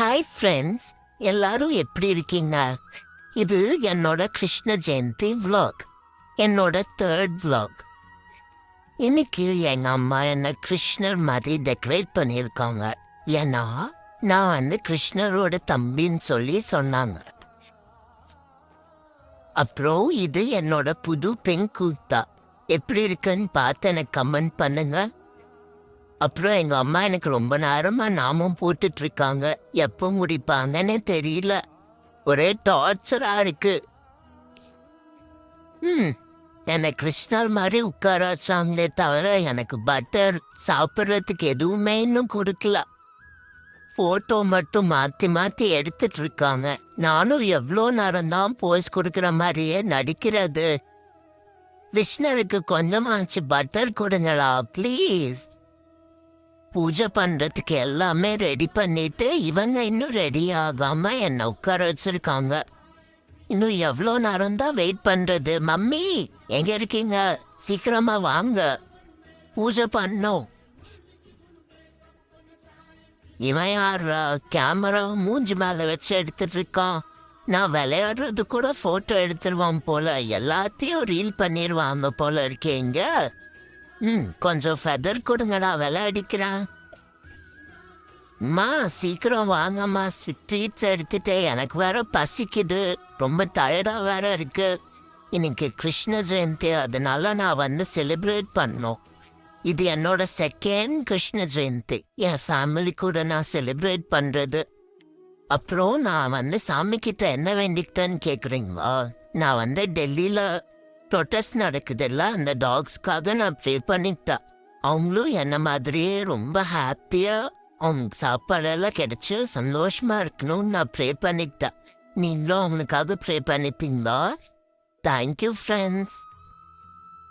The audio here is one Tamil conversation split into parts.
ஹாய் ஃப்ரெண்ட்ஸ் எல்லாரும் எப்படி இருக்கீங்க? இது என்னோட கிருஷ்ண ஜெயந்தி விலாக் என்னோட தேர்ட் விலாக் இன்னைக்கு எங்கள் அம்மா என்னை கிருஷ்ணர் மாதிரி டெக்கரேட் பண்ணியிருக்காங்க. ஏன்னா நான் வந்து கிருஷ்ணரோட தம்பின்னு சொல்லி சொன்னாங்க. அப்புறம் இது என்னோட புது பெண் குர்தா எப்படி இருக்குன்னு பார்த்து எனக்கு கமெண்ட் பண்ணுங்க. அப்புறம் எங்க அம்மா எனக்கு ரொம்ப நேரமா நாமம் போட்டுட்டு இருக்காங்க எப்போ முடிப்பாங்கன்னு தெரியல. ஒரே டார்ச்சரா இருக்கு. ம் என்னை கிருஷ்ணர் மாதிரி உட்கார வச்சாங்களே தவிர எனக்கு பட்டர் சாப்பிட்றதுக்கு எதுவுமே இன்னும் கொடுக்கல. ஃபோட்டோ மட்டும் மாற்றி மாற்றி எடுத்துட்டு இருக்காங்க நானும் எவ்வளோ நேரம் தான் போய்ஸ் கொடுக்குற மாதிரியே நடிக்கிறது. கிருஷ்ணருக்கு கொஞ்சமாச்சு பட்டர் கொடுங்களா ப்ளீஸ் பூஜை பண்றதுக்கு எல்லாமே ரெடி பண்ணிட்டு இவங்க இன்னும் ரெடி ஆகாம என்ன உட்கார வச்சிருக்காங்க. இன்னும் எவ்வளோ நேரம் தான் வெயிட் பண்றது? மம்மி எங்க இருக்கீங்க? சீக்கிரமா வாங்க. பூஜை பண்ணோம். இவன் யார் கேமரா மூஞ்சி மேலே வச்சு எடுத்துட்டு இருக்கான். நான் விளையாடுறது கூட ஃபோட்டோ எடுத்துருவான் போல. எல்லாத்தையும் ரீல் பண்ணிடுவாங்க போல இருக்கேங்க ம் கொஞ்சம் ஃபெதர் கொடுங்கடா விளையாடிக்கிறேன் அம்மா சீக்கிரம் வாங்கம்மா ஸ்வீட்ஸ் எடுத்துட்டு எனக்கு வேற பசிக்குது. ரொம்ப டயர்டாக வேற இருக்கு. இன்னைக்கு கிருஷ்ண ஜெயந்தி அதனால நான் வந்து செலிப்ரேட் பண்ணோம் இது என்னோட செகண்ட் கிருஷ்ண ஜெயந்தி. என் ஃபேமிலி கூட நான் செலிப்ரேட் பண்ணுறது அப்புறம் நான் வந்து சாமி கிட்ட என்ன வேண்டிக்கிட்டேன்னு கேட்குறீங்களா நான் வந்து டெல்லியில் ப்ரொட்டஸ்ட் நடக்குதுல்ல அந்த டாக்ஸ்க்காக நான் ப்ரே பண்ணிட்டேன் அவங்களும் என்ன மாதிரியே ரொம்ப ஹாப்பியா அவங்க சாப்பாடெல்லாம் கிடைச்சி சந்தோஷமா இருக்கணும்னு நான் ப்ரே பண்ணிக்கிட்டேன் நீங்களும் அவனுக்காக ப்ரே பண்ணிப்பீங்களா? தேங்க்யூ ஃப்ரெண்ட்ஸ்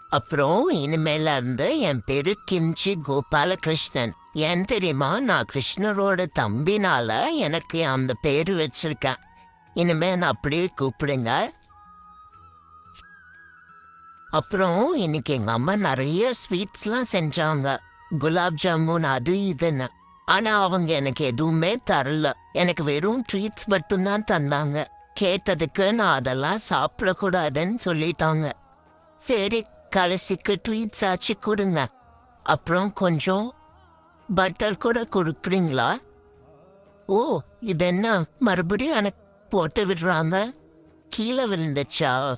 அப்புறம் இனிமேல இருந்து என் பேரு கிம்ச்சி கோபாலகிருஷ்ணன். ஏன் தெரியுமா? நான் கிருஷ்ணரோட தம்பினால எனக்கு அந்த பேரு வச்சிருக்கேன். இனிமே நான் அப்படியே கூப்பிடுங்க. அப்புறம் இன்னைக்கு எங்க அம்மா நிறைய ஸ்வீட்ஸ்லாம் செஞ்சாங்க. குலாப் ஜாமுன் அது இதுன்னு. ஆனா அவங்க எனக்கு எதுவுமே தரல. எனக்கு வெறும் ட்ரீட்ஸ் மட்டும்தான் தந்தாங்க. கேட்டதுக்கு நான் அதெல்லாம் சாப்பிடக்கூடாதுன்னு சொல்லிட்டாங்க. சரி கடைசிக்கு ட்வீட்ஸ் ஆச்சு கொடுங்க. அப்புறம் கொஞ்சம் பட்டர் கூட கொடுக்குறீங்களா? ஓ இது என்ன மறுபடியும் எனக்கு போட்டு விடுறாங்க? கீழே விழுந்துச்சா?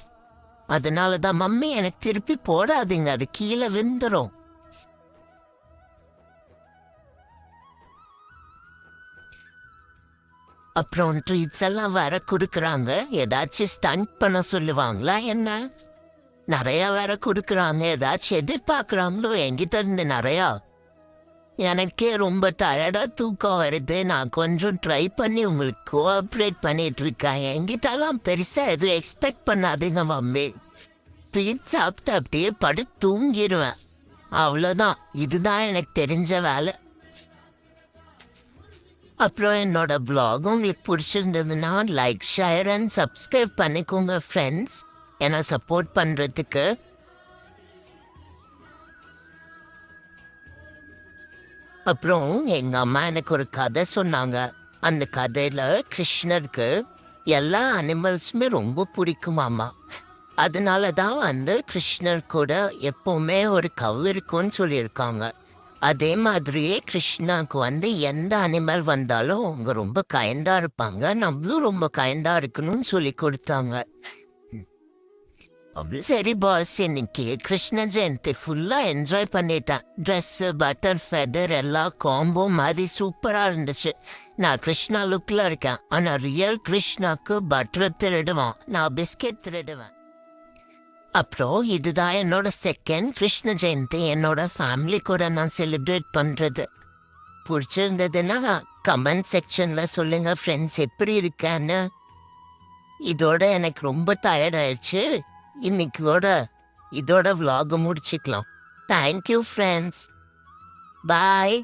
அதனால தான் மம்மி எனக்கு திருப்பி போடாதீங்க. அது கீழே விழுந்துடும் அப்புறம் ட்ரீட்ஸ் எல்லாம் வர கொடுக்குறாங்க. ஏதாச்சும் ஸ்டண்ட் பண்ண சொல்லுவாங்களா என்ன? நிறையா வேற கொடுக்குறாங்க. ஏதாச்சும் எதிர்பார்க்குறாங்களோ என்கிட்ட இருந்து நிறையா. எனக்கே ரொம்ப டயர்டா தூக்கம் வருது. நான் கொஞ்சம் ட்ரை பண்ணி உங்களுக்கு கோஆப்ரேட் பண்ணிட்டு இருக்கேன். என்கிட்டலாம் பெருசா எதுவும் எக்ஸ்பெக்ட் பண்ணாதீங்க மம்மி. பீட் சாப்பிட்டு அப்படியே படு தூங்கிடுவேன் அவ்வளோதான் இதுதான் எனக்கு தெரிஞ்ச வேலை. அப்புறம் என்னோட பிளாக் உங்களுக்கு பிடிச்சிருந்ததுன்னா லைக் ஷேர் அண்ட் சப்ஸ்கிரைப் பண்ணிக்கோங்க ஃப்ரெண்ட்ஸ் என்னை சப்போர்ட் பண்ணுறதுக்கு அப்புறம் எங்க அம்மா எனக்கு ஒரு கதை சொன்னாங்க. அந்த கதையில கிருஷ்ணருக்கு எல்லா அனிமல்ஸுமே ரொம்ப பிடிக்குமாமா. அதனால தான் வந்து கிருஷ்ணர் கூட எப்பவுமே ஒரு கவ் இருக்கும்னு சொல்லியிருக்காங்க. அதே மாதிரியே கிருஷ்ணாவுக்கு வந்து எந்த அனிமல் வந்தாலும் அவங்க ரொம்ப கயண்டாக இருப்பாங்க. நம்மளும் ரொம்ப கைண்டா இருக்கணும்னு சொல்லி கொடுத்தாங்க. சரி பாஸ் இன்னைக்கு கிருஷ்ண ஜெயந்தி ஃபுல்லாக என்ஜாய் பண்ணிட்டேன் ட்ரெஸ்ஸு பட்டர் ஃபெதர் எல்லாம் காம்போ மாதிரி சூப்பராக இருந்துச்சு நான் கிருஷ்ணா லுக்கில் இருக்கேன் ஆனால் ரியல் கிருஷ்ணாக்கு பட்டர் திருடுவான் நான் பிஸ்கெட் திருடுவேன் அப்புறம் இதுதான் என்னோட செகண்ட் கிருஷ்ண ஜெயந்தி என்னோட ஃபேமிலி கூட நான் செலிப்ரேட் பண்ணுறது பிடிச்சிருந்ததுன்னா கமெண்ட் செக்ஷனில் சொல்லுங்கள் ஃப்ரெண்ட்ஸ் எப்படி இருக்கேன்னு இதோட எனக்கு ரொம்ப டயர்ட் ஆயிடுச்சு இன்னைக்கோட இதோட vlog முடிச்சுக்கலாம். Thank you friends bye